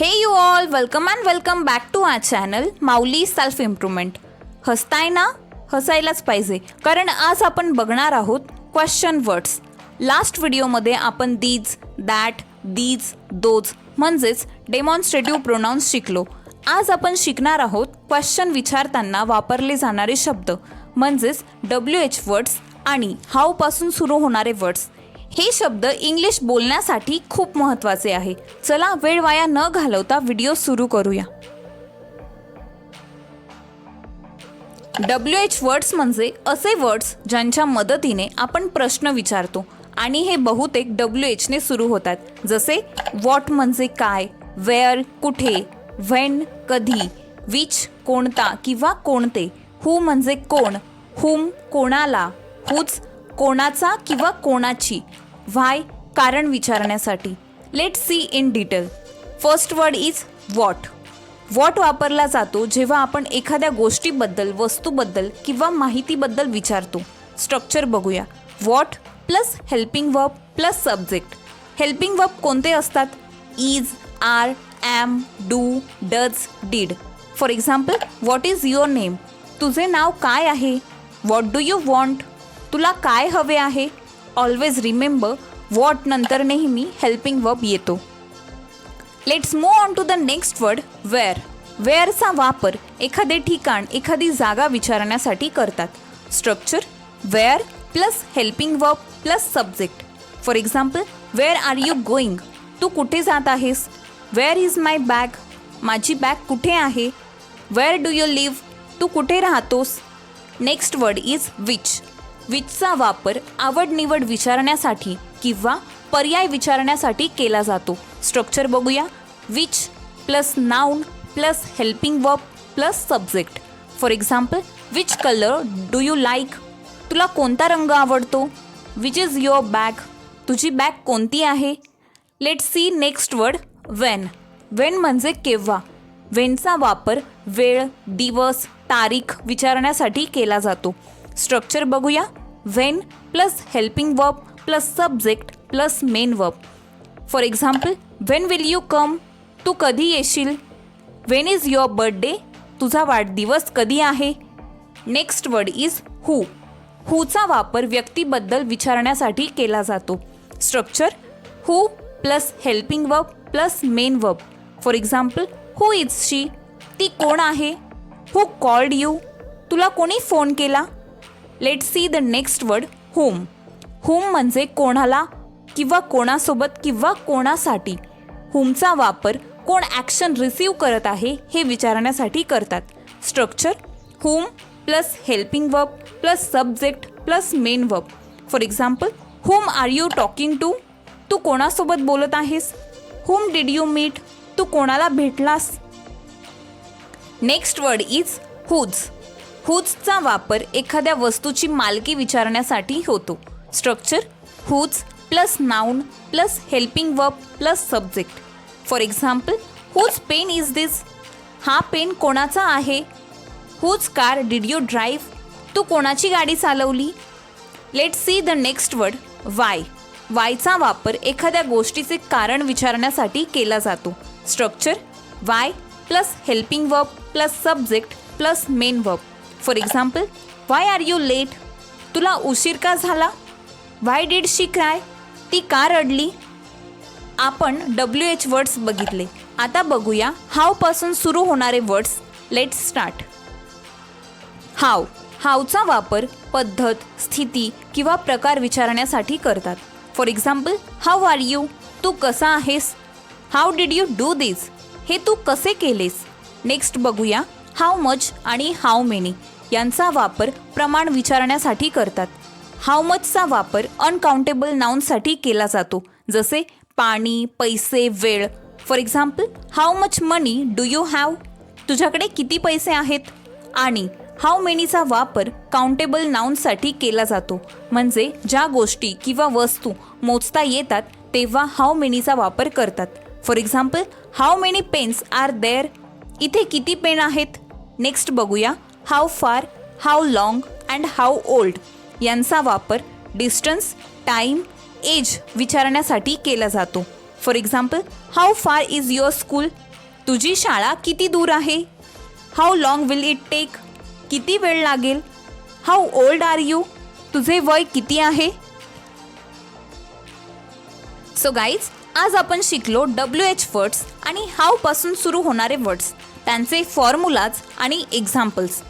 Hey you all welcome and welcome back to our channel Mauli self improvement हसताय ना? हसायलाच पाहिजे. कारण आज आपण बघणार आहोत क्वेश्चन वर्ड्स लास्ट व्हिडिओमध्ये आपण दीज दॅट दीज दोज म्हणजेच डेमॉन्स्ट्रेटिव्ह प्रोनाऊन्स शिकलो. आज आपण शिकणार आहोत क्वेश्चन विचारताना वापरले जाणारे शब्द म्हणजेच डब्ल्यू एच वर्ड्स आणि हाऊपासून सुरू होणारे वर्ड्स हे शब्द इंग्लिश बोलण्यासाठी खूप महत्त्वाचे आहे. चला वेळ वाया न घालवता व्हिडिओ सुरू करूया. डब्ल्यू एच वर्ड्स म्हणजे असे वर्ड्स ज्यांच्या मदतीने आपण प्रश्न विचारतो आणि हे बहुतेक डब्ल्यू एचने सुरू होतात. जसे वॉट म्हणजे काय वेअर कुठे व्हेन कधी विच कोणता किंवा कोणते हू म्हणजे कोण हुम कोणाला हुच कोणाचा किंवा कोणाची व्हाय कारण विचारण्यासाठी. Let see in detail first word is what what वापरला जातो जेव्हा आपण एखाद्या गोष्टीबद्दल वस्तूबद्दल किंवा माहितीबद्दल विचारतो. स्ट्रक्चर बघूया. What plus helping verb plus subject helping verb कोणते असतात? Is are am do does did for example what is your name तुझे नाव काय आहे? व्हॉट डू यू वॉन्ट तुला काय हवे आहे? ऑलवेज रिमेंबर वॉट नंतर नेहमी हेल्पिंग वर्ब येतो. Let's move on to the next word where वेअरचा वापर एखादे ठिकाण एखादी जागा विचारण्यासाठी करतात. Structure where plus helping verb plus subject for example where are you going तू कुठे जात आहेस? वेअर इज माय बॅग माझी बॅग कुठे आहे? वेअर डू यू लिव्ह तू कुठे राहतोस? नेक्स्ट वर्ड इज विच विचचा वापर आवड निवड विचारण्यासाठी किंवा पर्याय विचारण्यासाठी केला जातो. स्ट्रक्चर बघूया. Which plus noun plus helping verb plus subject. For example which colour do you like? तुला कोणता रंग आवडतो? Which is your bag? तुझी बॅग कोणती आहे? Let see next word when. When म्हणजे केव्हा? वेनचा वापर वेळ दिवस तारीख विचारण्यासाठी केला जातो. स्ट्रक्चर बघूया. When plus helping verb plus subject plus main verb for example when will you come तू कधी येशील? वेन इज युअर बर्थडे तुझा वाढदिवस कधी आहे? नेक्स्ट वर्ड इज हू हूचा वापर व्यक्तीबद्दल विचारण्यासाठी केला जातो. Structure who plus helping verb plus main verb for example who is she ती कोण आहे? हू कॉल्ड यू तुला कोणी फोन केला? Let see the next word whom whom म्हणजे कोणाला किंवा कोणासोबत किंवा कोणासाठी. होमचा वापर कोण ॲक्शन रिसीव करत आहे हे विचारण्यासाठी करतात. Structure whom plus helping verb plus subject plus main verb for example whom are you talking to तू कोणासोबत बोलत आहेस? होम डिड यू मीट तू कोणाला भेटलास? नेक्स्ट वर्ड इज हुज हुजचा वापर एखाद्या वस्तूची मालकी विचारण्यासाठी होतो. Structure whose plus noun plus helping verb plus subject. For example whose pen is this हा पेन कोणाचा आहे? Whose car did you drive तू कोणाची गाडी चालवली? Let see the next word why वायचा वापर एखाद्या गोष्टीचे कारण विचारण्यासाठी केला जातो. Structure why plus helping verb plus subject plus main verb. For example why are you late तुला उशीर का झाला? वाय डीड शी क्राय ती का रडली? आपण डब्ल्यू एच वर्ड्स बघितले. आता बघूया हावपासून सुरू होणारे वर्ड्स लेट स्टार्ट हाव हावचा वापर पद्धत स्थिती किंवा प्रकार विचारण्यासाठी करतात. For example how are you तू कसा आहेस? How did you do this हे तू कसे केलेस? नेक्स्ट बघूया. हाव मच आणि हाव मेनी यांचा वापर प्रमाण विचारण्यासाठी करतात. हाऊ मचचा वापर अनकाउंटेबल नाऊनसाठी केला जातो जसे पाणी पैसे वेळ. For example how much money do you have तुझ्याकडे किती पैसे आहेत? आणि हाव मेनीचा वापर काउंटेबल नाऊनसाठी केला जातो म्हणजे ज्या गोष्टी किंवा वस्तू मोजता येतात तेव्हा हाव मेनीचा वापर करतात. For example how many pens are there इथे किती पेन आहेत? नेक्स्ट बघूया. How far how long and how old यांचा वापर डिस्टन्स टाईम एज विचारण्यासाठी केला जातो. फॉर एक्झाम्पल हाव फार इज युअर स्कूल तुझी शाळा किती दूर आहे? How long will it take किती वेळ लागेल? हाऊ ओल्ड आर यू तुझे वय किती आहे? सो गाईज आज आपण शिकलो डब्ल्यू एच वर्ड्स आणि हाऊ पासून सुरू होणारे वर्ड्स त्यांचे फॉर्म्युलाज आणि एक्झाम्पल्स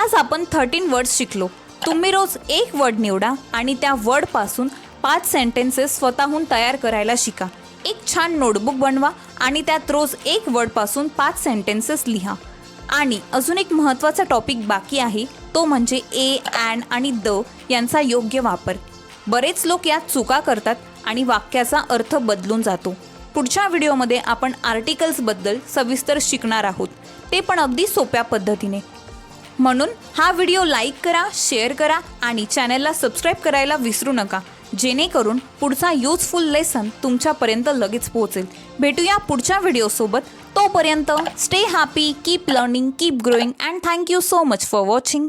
आज आपण थर्टीन वर्ड्स शिकलो. तुम्ही रोज एक वर्ड निवडा आणि त्या वर्डपासून पाच सेंटेन्सेस स्वतःहून तयार करायला शिका. एक छान नोटबुक बनवा आणि त्यात रोज एक वर्डपासून पाच सेंटेन्सेस लिहा. आणि अजून एक महत्त्वाचा टॉपिक बाकी आहे तो म्हणजे ए अँड आणि द यांचा योग्य वापर. बरेच लोक यात चुका करतात आणि वाक्याचा अर्थ बदलून जातो. पुढच्या व्हिडिओमध्ये आपण आर्टिकल्सबद्दल सविस्तर शिकणार आहोत. ते पण अगदी सोप्या पद्धतीने. म्हणून हा व्हिडिओ लाईक करा शेअर करा आणि चॅनलला सबस्क्राईब करायला विसरू नका. जेणेकरून पुढचा युजफुल लेसन तुमच्यापर्यंत लगेच पोहोचेल. भेटूया पुढच्या व्हिडिओसोबत तोपर्यंत stay happy keep learning keep growing and thank you so much for watching